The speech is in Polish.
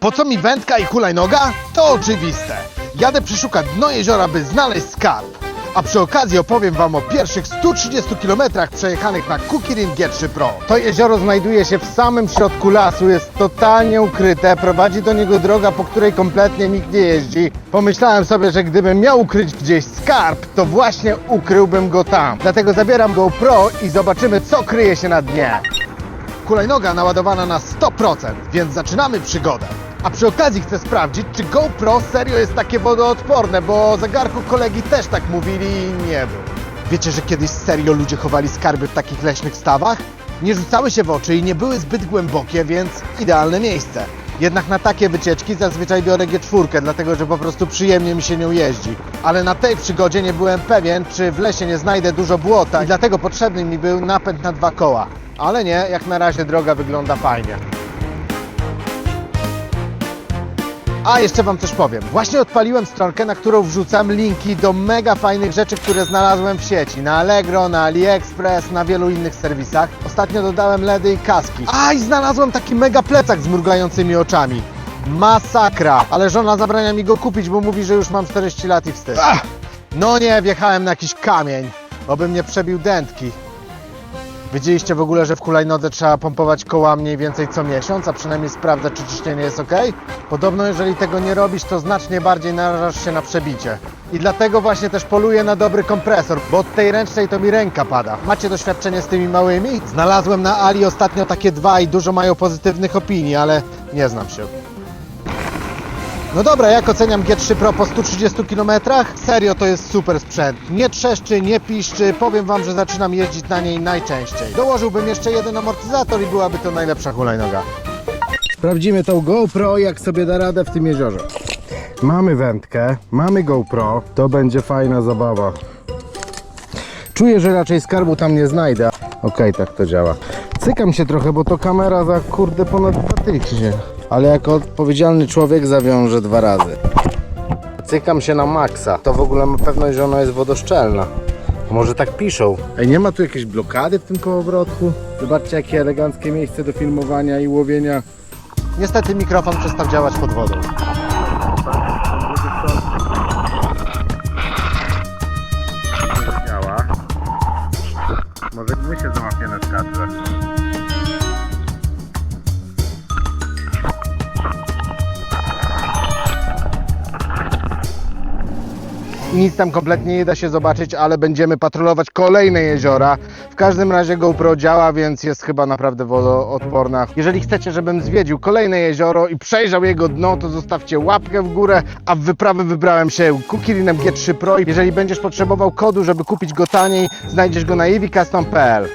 Po co mi wędka i hulajnoga? To oczywiste. Jadę przeszukać dno jeziora, by znaleźć skarb. A przy okazji opowiem Wam o pierwszych 130 km przejechanych na Kukirin G3 Pro. To jezioro znajduje się w samym środku lasu, jest totalnie ukryte, prowadzi do niego droga, po której kompletnie nikt nie jeździ. Pomyślałem sobie, że gdybym miał ukryć gdzieś skarb, to właśnie ukryłbym go tam. Dlatego zabieram GoPro i zobaczymy, co kryje się na dnie. Hulajnoga naładowana na 100%, więc zaczynamy przygodę. A przy okazji chcę sprawdzić, czy GoPro serio jest takie wodoodporne, bo o zegarku kolegi też tak mówili i nie był. Wiecie, że kiedyś serio ludzie chowali skarby w takich leśnych stawach? Nie rzucały się w oczy i nie były zbyt głębokie, więc idealne miejsce. Jednak na takie wycieczki zazwyczaj biorę G4, dlatego że po prostu przyjemnie mi się nią jeździ. Ale na tej przygodzie nie byłem pewien, czy w lesie nie znajdę dużo błota i dlatego potrzebny mi był napęd na dwa koła. Ale nie, jak na razie droga wygląda fajnie. A jeszcze Wam coś powiem. Właśnie odpaliłem stronkę, na którą wrzucam linki do mega fajnych rzeczy, które znalazłem w sieci. Na Allegro, na AliExpress, na wielu innych serwisach. Ostatnio dodałem LEDy i kaski. A i znalazłem taki mega plecak z mrugającymi oczami. Masakra! Ale żona zabrania mi go kupić, bo mówi, że już mam 40 lat i wstyd. Ach! No nie, wjechałem na jakiś kamień. Oby mnie przebił dętki. Wiedzieliście w ogóle, że w hulajnodze trzeba pompować koła mniej więcej co miesiąc, a przynajmniej sprawdzać, czy ciśnienie jest ok? Podobno, jeżeli tego nie robisz, to znacznie bardziej narażasz się na przebicie. I dlatego właśnie też poluję na dobry kompresor, bo od tej ręcznej to mi ręka pada. Macie doświadczenie z tymi małymi? Znalazłem na Ali ostatnio takie dwa i dużo mają pozytywnych opinii, ale nie znam się. No dobra, jak oceniam G3 Pro po 130 km? Serio, to jest super sprzęt. Nie trzeszczy, nie piszczy, powiem Wam, że zaczynam jeździć na niej najczęściej. Dołożyłbym jeszcze jeden amortyzator i byłaby to najlepsza hulajnoga. Sprawdzimy tą GoPro, jak sobie da radę w tym jeziorze. Mamy wędkę, mamy GoPro, to będzie fajna zabawa. Czuję, że raczej skarbu tam nie znajdę. Okej, tak to działa. Cykam się trochę, bo to kamera za kurde ponad 2000. Ale jako odpowiedzialny człowiek zawiążę dwa razy. Cykam się na maksa. To w ogóle ma pewność, że ona jest wodoszczelna. Może tak piszą. Ej, nie ma tu jakiejś blokady w tym kołowrotku? Zobaczcie, jakie eleganckie miejsce do filmowania i łowienia. Niestety mikrofon przestał działać pod wodą. działa. Może my się załapiemy w kadrze. Nic tam kompletnie nie da się zobaczyć, ale będziemy patrolować kolejne jeziora. W każdym razie GoPro działa, więc jest chyba naprawdę wodoodporna. Jeżeli chcecie, żebym zwiedził kolejne jezioro i przejrzał jego dno, to zostawcie łapkę w górę, a w wyprawę wybrałem się Kukirinem G3 Pro. Jeżeli będziesz potrzebował kodu, żeby kupić go taniej, znajdziesz go na ivicustom.pl.